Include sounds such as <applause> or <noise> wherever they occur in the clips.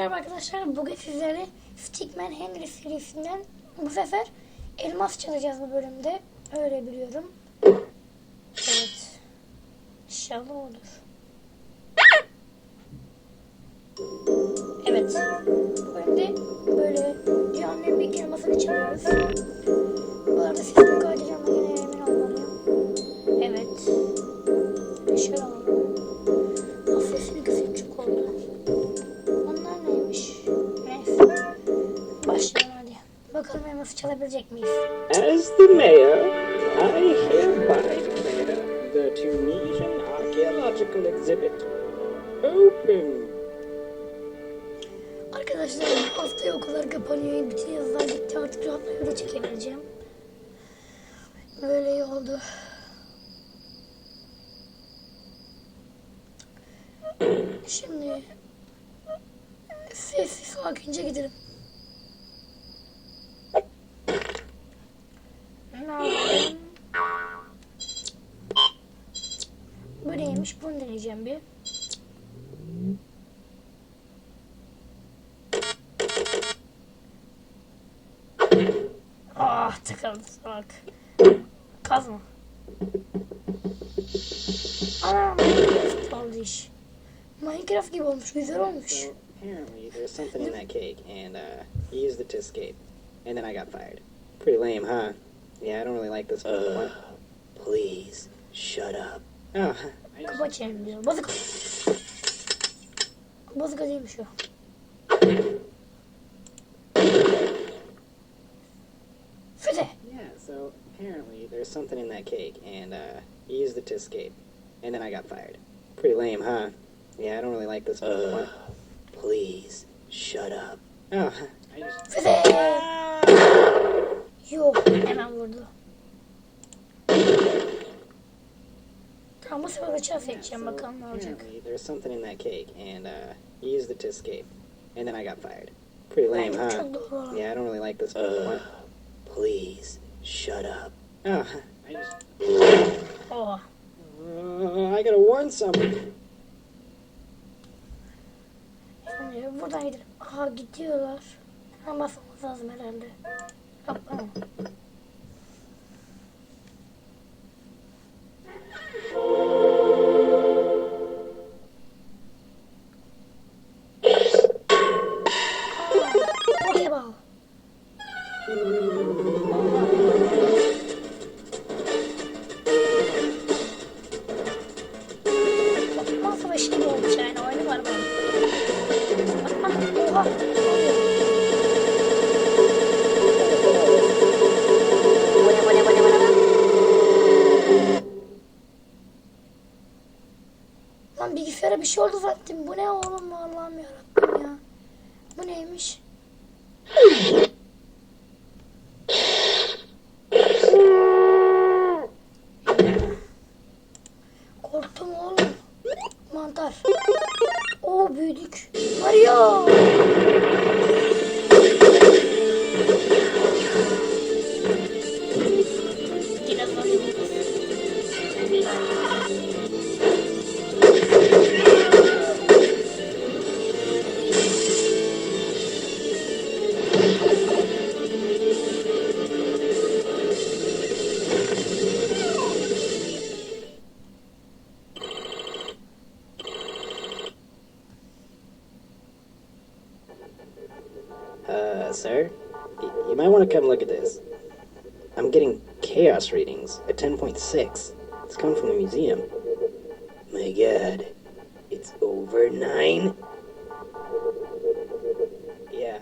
Merhaba arkadaşlar. Bugün sizlere Stickman Henry serisinden bu sefer elmas çalacağız bu bölümde. Öyle biliyorum. Evet. İnşallah olur. As the mayor, I hereby declare the Tunisian archaeological exhibit open. Arkadaşlar haftaya okullar kapanıyor. Bütün yazılar gitti. Artık rahatla öyle çekebileceğim. Böyle iyi oldu. Şimdi sessiz sakince gidelim. Deneyeceğim bir. Ah tıkandı salak. Kazma. Ana Minecraft oldu iş. Minecraft gibi olmuş, güzel olmuş. So apparently there's something in that cake, and uh, he used it to escape, and then I got fired. Pretty lame, huh? Yeah, I don't really like this. Uh, please shut up. Oh, I just, Kapa çenelim diyor. Bozuk. Bozuk değilmiş o. Yeah. So apparently there's something in that cake, and uh, he used it to escape, and then I got fired. Pretty lame, huh? Yeah, I don't really like this. Uh, please shut up. Oh, I just. Füze. Yok. Hemen vurdu. Tamam bu sefer uçağı seçeceğim bakalım ne olacak. Apparently, there's something in that cake, and uh, he used it to escape, and then I got fired. Pretty lame, Bence huh? çok doğru. Yeah, I don't really like this. Uh, please shut up. Oh, I just. Oha. Uh, I gotta warn someone. Şimdi buradan gidelim. Aha gidiyorlar. Hemen basmamız lazım herhalde. Yapma. Pokeball. Pokemon savaşı gibi olmuş var ben. Oha. Lan bilgisayara bir şey oldu zaten. Bu ne oğlum Allah'ım yarabbim ya. Bu neymiş? Korktum oğlum. Mantar. Oo büyüdük. Arıyor. Uh, sir, you might want to come look at this. I'm getting chaos readings at 10.6. It's coming from the museum. My god, it's over nine? Yeah.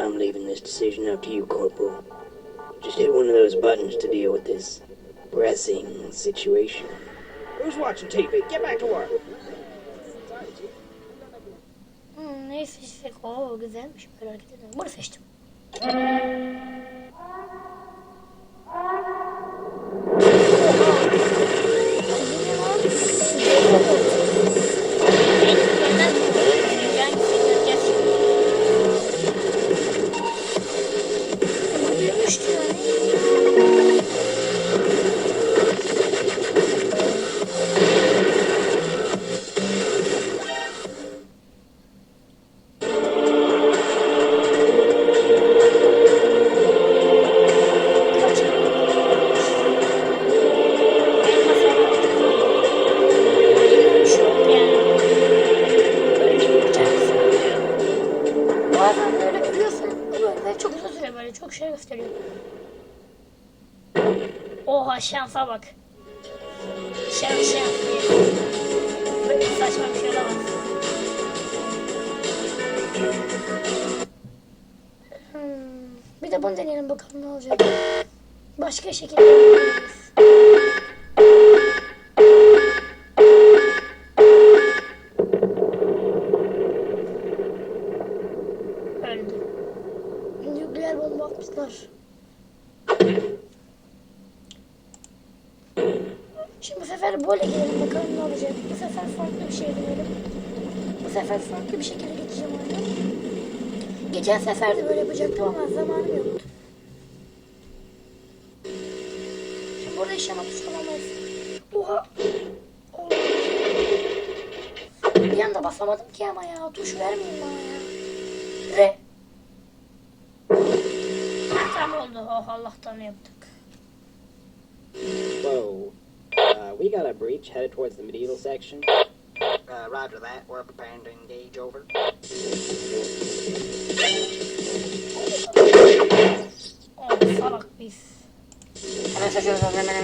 I'm leaving this decision up to you, Corporal. Just hit one of those buttons to deal with this pressing situation. Who's watching TV? Get back to work. Hmm, ne seçsek? Oo güzelmiş merak ettim. Bunu seçtim. Gösteriyor. Oha şansa bak. Şans şans diye. Böyle saçma bir şey olamaz. Hmm, bir de bunu deneyelim bakalım ne olacak. Başka şekilde. Sefer böyle gidelim bakalım ne olacak. Bu sefer farklı bir şey deneyelim. Bu sefer farklı bir şekilde geçeceğim oyunu. Geçen sefer de böyle yapacaktım ama zamanım yoktu. Şimdi burada işleme tuşu bulamayız. Oha. Bir anda basamadım ki ama ya. Tuş vermeyin bana ya. Re. Tam oldu. Oh Allah'tan yaptık. Whoa. Uh, we got a breach headed towards the medieval section. Uh, roger that. We're preparing to engage over. Oh salak biz. Hemen şaşırıyoruz. Hemen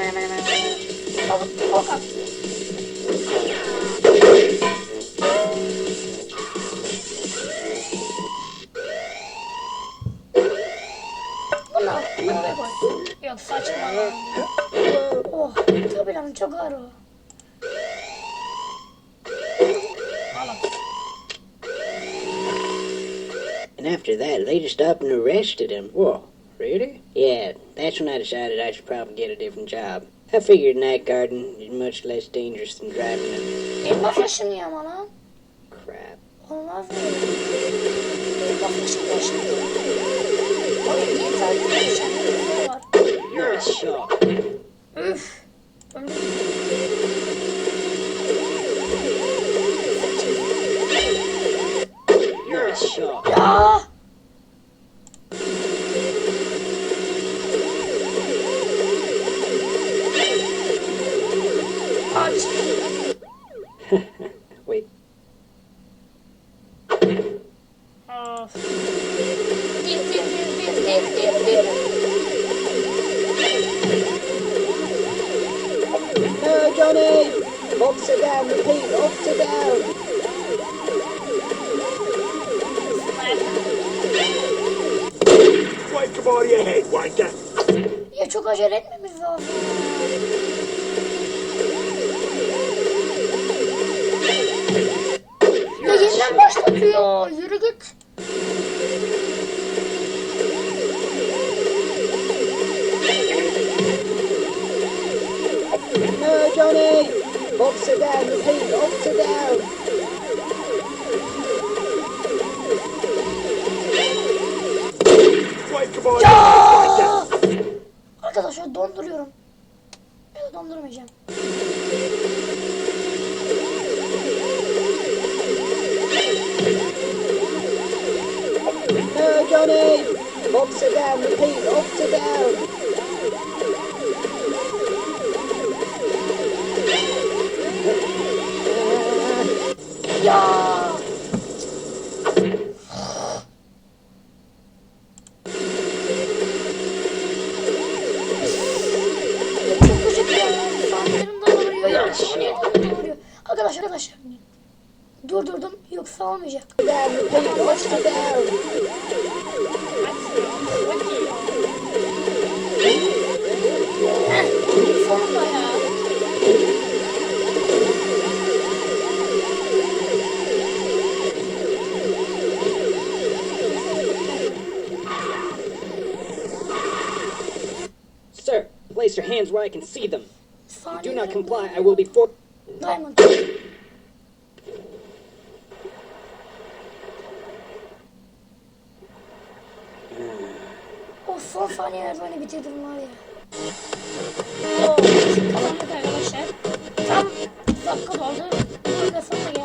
Oh tabii lan çok ağır o. And after that, they just up and arrested him. Whoa, really? Yeah, that's when I decided I should probably get a different job. I figured night guarding is much less dangerous than driving a Elma kaşınıyor ama lan. crap. Olmaz mı? Elma kaşınıyor şimdi. Oğlum niye takip edeceğim? You're a shot. Üf. Öldüm. You're a shot. Ya! Aç. <laughs> Wait, Of. Dir dir dir dir dir dir Officer down, repeat, officer down! Wait, come on your head, wanker. Ya çok acele etmemiz lazım. Ya yeniden başlatıyor. Yürü git. No, Johnny! Down, repeat, down! Ya! Arkadaşlar donduruyorum. Ya dondurmayacağım. No, Johnny! Officer down, repeat, officer down! Arkadaşlar. Durdurdum yoksa olmayacak. Down, repeat, officer down! Heh, sonunda ya. Sir, place your hands where I can see them. Do not comply, I will be for- Diamond. O son saniyelerde oyunu bitirdim var ya. Oo, kazandık arkadaşlar. Tam dakika oldu. Burada sonuna geldik.